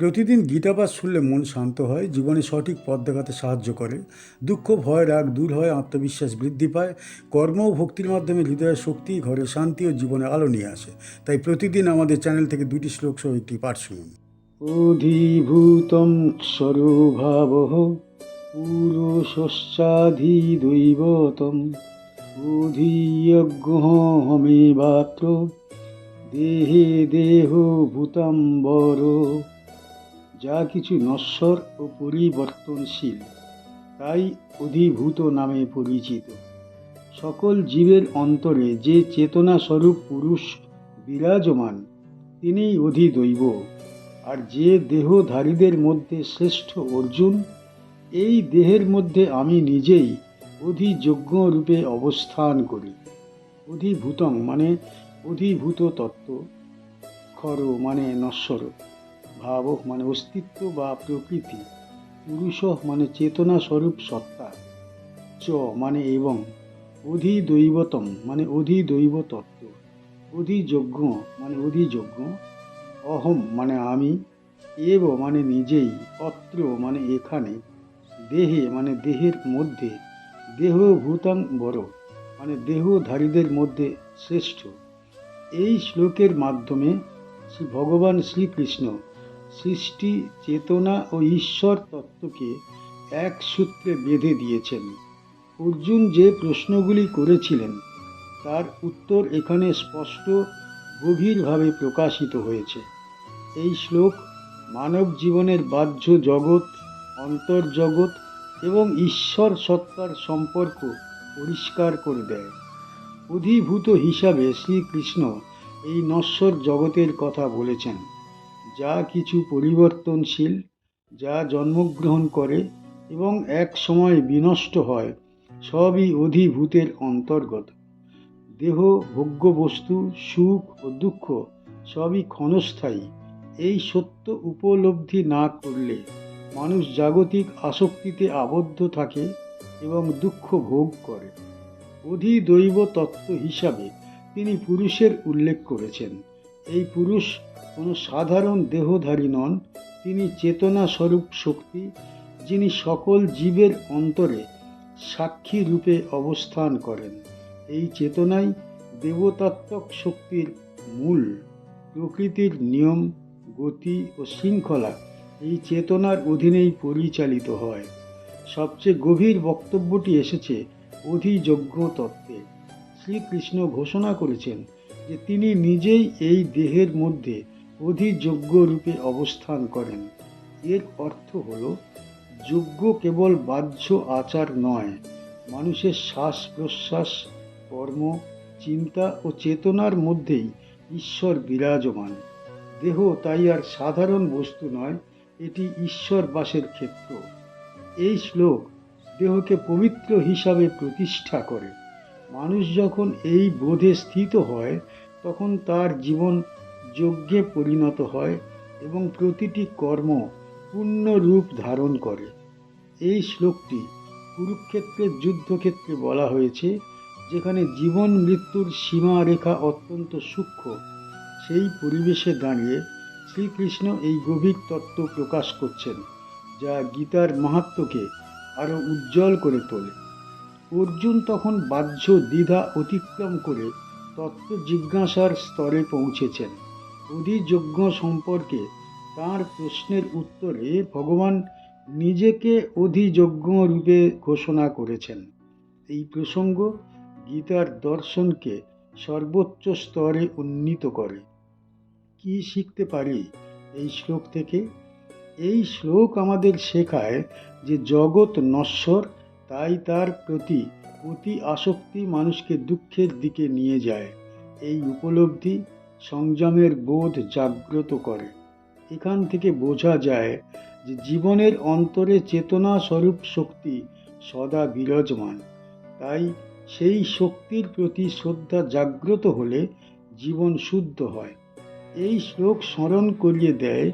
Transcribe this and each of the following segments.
প্রতিদিন গীতাপাঠ শুনলে মন শান্ত হয়, জীবনে সঠিক পথ দেখাতে সাহায্য করে। দুঃখ, ভয়, রাগ দূর হয়, আত্মবিশ্বাস বৃদ্ধি পায়। কর্ম ও ভক্তির মাধ্যমে হৃদয়ের শক্তি, ঘরে শান্তি ও জীবনে আলো নিয়ে আসে। তাই প্রতিদিন আমাদের চ্যানেল থেকে দুটি শ্লোক সহ একটি পাঠ শুনুন। অধিভূতম স্বরূভাব পুরুষশ্চাধিদৈবতম অধিয়জ্ঞ হমেবাত্র দেহে দেহ ভূতাম্বর যা কিছু নশ্বর ও পরিবর্তনশীল, তাই অধিভূত নামে পরিচিত। সকল জীবের অন্তরে যে চেতনা স্বরূপ পুরুষ বিরাজমান, তিনিই অধিদৈব। আর যে দেহধারীদের মধ্যে শ্রেষ্ঠ অর্জুন, এই দেহের মধ্যে আমি নিজেই অধিযোগ্য রূপে অবস্থান করি। অধিভূতং মানে অধিভূত তত্ত্ব খর মানে নশ্বর। ভাব মানে অস্তিত্ব বা প্রকৃতি পুরুষ মানে চেতনা স্বরূপ সত্তা, চ মানে এবং, অধিদৈবতম মানে অধিদৈব তত্ত্ব অধিযোগ্য মানে অধিযোগ্য অহম মানে আমি, এব মানে নিজেই, অত্র মানে এখানে, দেহে মানে দেহের মধ্যে দেহ ভূতাং বড় মানে দেহধারীদের মধ্যে শ্রেষ্ঠ। এই শ্লোকের মাধ্যমে শ্রী ভগবান শ্রীকৃষ্ণ সৃষ্টি, চেতনা ও ঈশ্বর তত্ত্বকে এক সূত্রে বেঁধে দিয়েছেন। অর্জুন যে প্রশ্নগুলি করেছিলেন, তার উত্তর এখানে স্পষ্ট, গভীরভাবে প্রকাশিত হয়েছে। এই শ্লোক মানব জীবনের বাহ্য জগৎ, অন্তর্জগৎ এবং ঈশ্বর সত্তার সম্পর্ক পরিষ্কার করে দেয়। অধিভূত হিসাবে শ্রীকৃষ্ণ এই নশ্বর জগতের কথা বলেছেন। যা কিছু পরিবর্তনশীল, যা জন্মগ্রহণ করে এবং এক সময় বিনষ্ট হয়, সবই অধিভূতের অন্তর্গত। দেহ, ভোগ্য বস্তু, সুখ ও দুঃখ সবই ক্ষণস্থায়ী। এই সত্য উপলব্ধি না করলে মানুষ জাগতিক আসক্তিতে আবদ্ধ থাকে এবং দুঃখ ভোগ করে। অধিদৈব তত্ত্ব হিসাবে তিনি পুরুষের উল্লেখ করেছেন। এই পুরুষ কোনো সাধারণ দেহধারী নন, তিনি চেতনা স্বরূপ শক্তি, যিনি সকল জীবের অন্তরে সাক্ষী রূপে অবস্থান করেন। এই চেতনাই দেবতাত্মক শক্তির মূল, প্রকৃতির নিয়ম, গতি ও শৃঙ্খলা। এই চেতনার অধীনেই পরিচালিত হয়। সবচেয়ে গভীর বক্তব্যটি এসেছে অধিযোগ্য তত্ত্বে। শ্রীকৃষ্ণ ঘোষণা করেছেন যে তিনি নিজেই এই দেহের মধ্যে অধিযোগ্য রূপে অবস্থান করেন। এর অর্থ হল যোগ্য কেবল বাহ্য আচার নয়, মানুষের শ্বাস প্রশ্বাস, কর্ম, চিন্তা ও চেতনার মধ্যেই ঈশ্বর বিরাজমান। দেহ তাই আর সাধারণ বস্তু নয়, এটি ঈশ্বর বাসের ক্ষেত্র। এই শ্লোক দেহকে পবিত্র হিসাবে প্রতিষ্ঠা করে। মানুষ যখন এই বোধে স্থিত হয়, তখন তার জীবন যজ্ঞে পরিণত হয় এবং প্রতিটি কর্ম পূর্ণ রূপ ধারণ করে। এই শ্লোকটি কুরুক্ষেত্রের যুদ্ধক্ষেত্রে বলা হয়েছে, যেখানে জীবন মৃত্যুর সীমারেখা অত্যন্ত সূক্ষ্ম। সেই পরিবেশে দাঁড়িয়ে শ্রীকৃষ্ণ এই গভীর তত্ত্ব প্রকাশ করছেন, যা গীতার মাহাত্ম্যকে আরও উজ্জ্বল করে তোলে। অর্জুন তখন বাহ্য দ্বিধা অতিক্রম করে তত্ত্ব জিজ্ঞাসার স্তরে পৌঁছেছেন। অধিযোগ্য সম্পর্কে তার প্রশ্নের উত্তরে ভগবান নিজেকে অধিযজ্ঞ রূপে ঘোষণা করেছেন। এই প্রসঙ্গ গীতার দর্শনকে সর্বোচ্চ স্তরে উন্নীত করে। কি শিখতে পারি এই শ্লোক থেকে? এই শ্লোক আমাদের শেখায় যে জগৎ নশ্বর, তাই তার প্রতি অতি আসক্তি মানুষকে দুঃখের দিকে নিয়ে যায়। এই উপলব্ধি সংযমের বোধ জাগ্রত করে। এখান থেকে বোঝা যায় যে জীবনের অন্তরে চেতনা স্বরূপ শক্তি সদা বিরাজমান। তাই সেই শক্তির প্রতি শ্রদ্ধা জাগ্রত হলে জীবন শুদ্ধ হয়। এই শ্লোক স্মরণ করিয়ে দেয়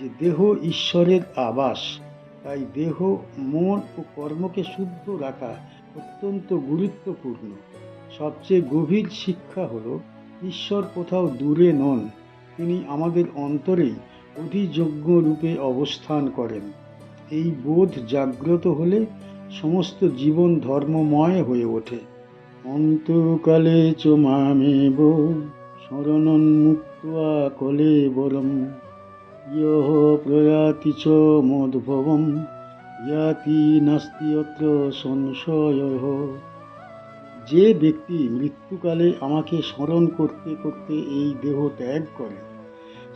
যে দেহ ঈশ্বরের আবাস। তাই দেহ, মন ও কর্মকে শুদ্ধ রাখা অত্যন্ত গুরুত্বপূর্ণ। সবচেয়ে গভীর শিক্ষা হল ঈশ্বর কোথাও দূরে নন, তিনি আমাদের অন্তরেই অধিযোগ্য রূপে অবস্থান করেন। এই বোধ জাগ্রত হলে সমস্ত জীবন ধর্মময় হয়ে ওঠে। অন্তকালে চ মামেব শরণন মুক্তা কলে বরম। ইহ প্রয়াতি চ মদ্ভবম, ইয়াতি নাস্তি অত্র সংশয় যে ব্যক্তি মৃত্যুকালে আমাকে স্মরণ করতে করতে এই দেহ ত্যাগ করে,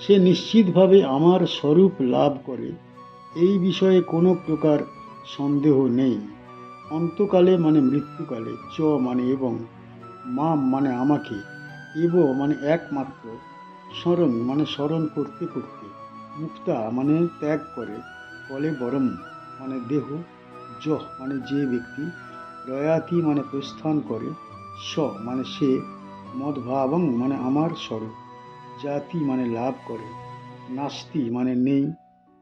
সে নিশ্চিতভাবে আমার স্বরূপ লাভ করে, এই বিষয়ে কোনো প্রকার সন্দেহ নেই। অন্তকালে মানে মৃত্যুকালে, চ মানে এবং মা মানে আমাকে, এব মানে একমাত্র স্মরণ মানে স্মরণ করতে করতে। মুক্তা মানে ত্যাগ করে কলে বরম মানে দেহ জহ মানে যে ব্যক্তি রয়াতি মানে প্রস্থান করে? স মানে সে মদভাবং মানে আমার স্বরূপ। জাতি মানে লাভ করে। নাস্তি মানে নেই।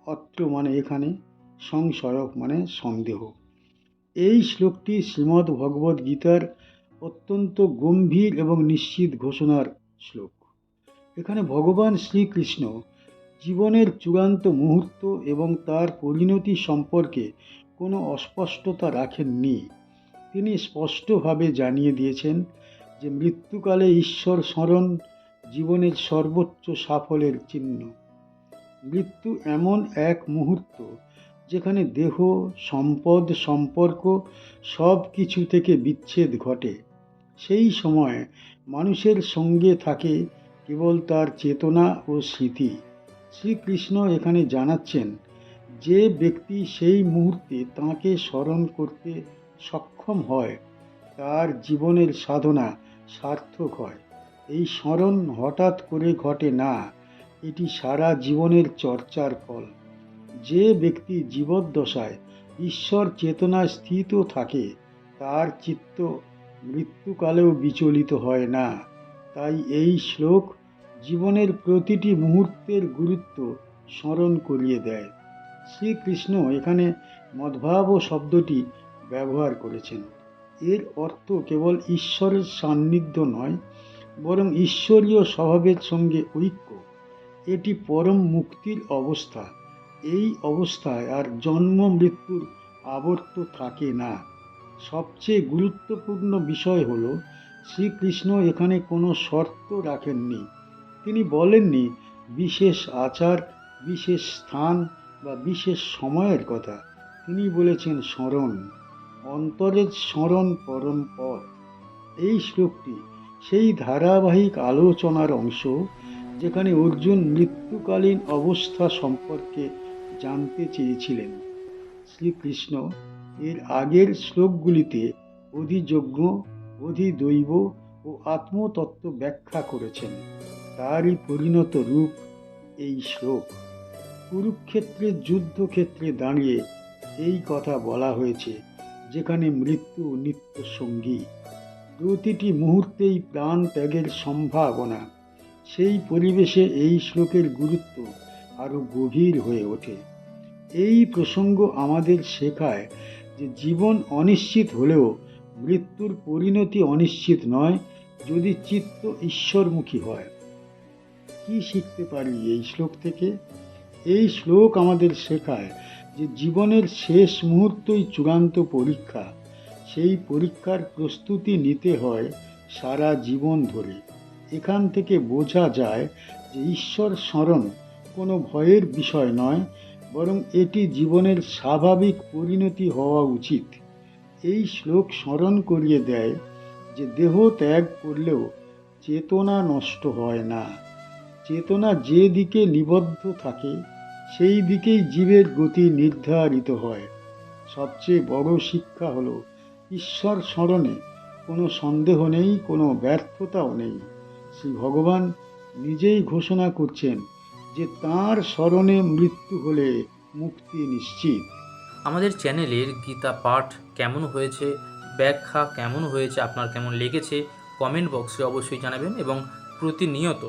অত্র মানে এখানে সংশয়ক মানে সন্দেহ। এই শ্লোকটি শ্রীমদ্ ভগবদ্ গীতার অত্যন্ত গম্ভীর এবং নিশ্চিত ঘোষণার শ্লোক। এখানে ভগবান শ্রীকৃষ্ণ জীবনের চূড়ান্ত মুহূর্ত এবং তার পরিণতি সম্পর্কে কোনো অস্পষ্টতা রাখেননি। তিনি স্পষ্টভাবে জানিয়ে দিয়েছেন যে মৃত্যুকালে ঈশ্বর স্মরণ জীবনের সর্বোচ্চ সাফল্যের চিহ্ন। মৃত্যু এমন এক মুহূর্ত যেখানে দেহ, সম্পদ, সম্পর্ক সব কিছু থেকে বিচ্ছেদ ঘটে। সেই সময় মানুষের সঙ্গে থাকে কেবল তার চেতনা ও স্মৃতি। শ্রীকৃষ্ণ এখানে জানাচ্ছেন, যে ব্যক্তি সেই মুহূর্তে তাঁকে স্মরণ করতে সক্ষম হয়, তার জীবনের সাধনা সার্থক হয়। এই স্মরণ হঠাৎ করে ঘটে না, এটি সারা জীবনের চর্চার ফল। যে ব্যক্তি জীবদ্দশায় ঈশ্বর চেতনায় স্থিত থাকে, তার চিত্ত মৃত্যুকালেও বিচলিত হয় না। তাই এই শ্লোক জীবনের প্রতিটি মুহূর্তের গুরুত্ব স্মরণ করিয়ে দেয়। শ্রীকৃষ্ণ এখানে মদ্ভাব শব্দটি ব্যবহার করেছেন। এর অর্থ কেবল ঈশ্বরের সান্নিধ্য নয়, বরং ঈশ্বরীয় স্বভাবের সঙ্গে ঐক্য। এটি পরম মুক্তির অবস্থা। এই অবস্থায় আর জন্ম মৃত্যুর আবর্ত থাকে না। সবচেয়ে গুরুত্বপূর্ণ বিষয় হল, শ্রীকৃষ্ণ এখানে কোনো শর্ত রাখেননি। তিনি বলেননি, বিশেষ আচার, বিশেষ স্থান বা বিশেষ সময়ের কথা। তিনি বলেছেন, স্মরণ। অন্তরের স্মরণ পরম পথ। এই শ্লোকটি সেই ধারাবাহিক আলোচনার অংশ যেখানে অর্জুন মৃত্যুকালীন অবস্থা সম্পর্কে জানতে চেয়েছিলেন। শ্রীকৃষ্ণ এর আগের শ্লোকগুলিতে অধিযজ্ঞ, অধিদৈব ও আত্মতত্ত্ব ব্যাখ্যা করেছেন। তারই পরিণত রূপ এই শ্লোক। কুরুক্ষেত্রের যুদ্ধক্ষেত্রে দাঁড়িয়ে এই কথা বলা হয়েছে যেখানে মৃত্যু নিত্য সঙ্গী। প্রতিটি মুহূর্তেই প্রাণ ত্যাগের সম্ভাবনা। সেই পরিবেশে এই শ্লোকের গুরুত্ব আরও গভীর হয়ে ওঠে। এই প্রসঙ্গ আমাদের শেখায় যে জীবন অনিশ্চিত হলেও মৃত্যুর পরিণতি অনিশ্চিত নয়, যদি চিত্ত ঈশ্বরমুখী হয়। কি শিখতে পারি এই শ্লোক থেকে? এই শ্লোক আমাদের শেখায় যে জীবনের শেষ মুহূর্তই চূড়ান্ত পরীক্ষা, সেই পরীক্ষার প্রস্তুতি নিতে হয় সারা জীবন ধরে। এখান থেকে বোঝা যায় যে ঈশ্বর স্মরণ কোনো ভয়ের বিষয় নয়, বরং এটি জীবনের স্বাভাবিক পরিণতি হওয়া উচিত। এই শ্লোক স্মরণ করিয়ে দেয় যে দেহ ত্যাগ করলেও চেতনা নষ্ট হয় না। চেতনা যে দিকে নিবদ্ধ থাকে সেই দিকেই জীবের গতি নির্ধারিত হয়। সবচেয়ে বড় শিক্ষা হলো, ঈশ্বর স্মরণে কোনো সন্দেহ নেই, কোনো ব্যর্থতাও নেই। শ্রী ভগবান নিজেই ঘোষণা করছেন যে তাঁর স্মরণে মৃত্যু হলে মুক্তি নিশ্চিত। আমাদের চ্যানেলের গীতা পাঠ কেমন হয়েছে, ব্যাখ্যা কেমন হয়েছে, আপনার কেমন লেগেছে, কমেন্ট বক্সে অবশ্যই জানাবেন এবং প্রতিনিয়ত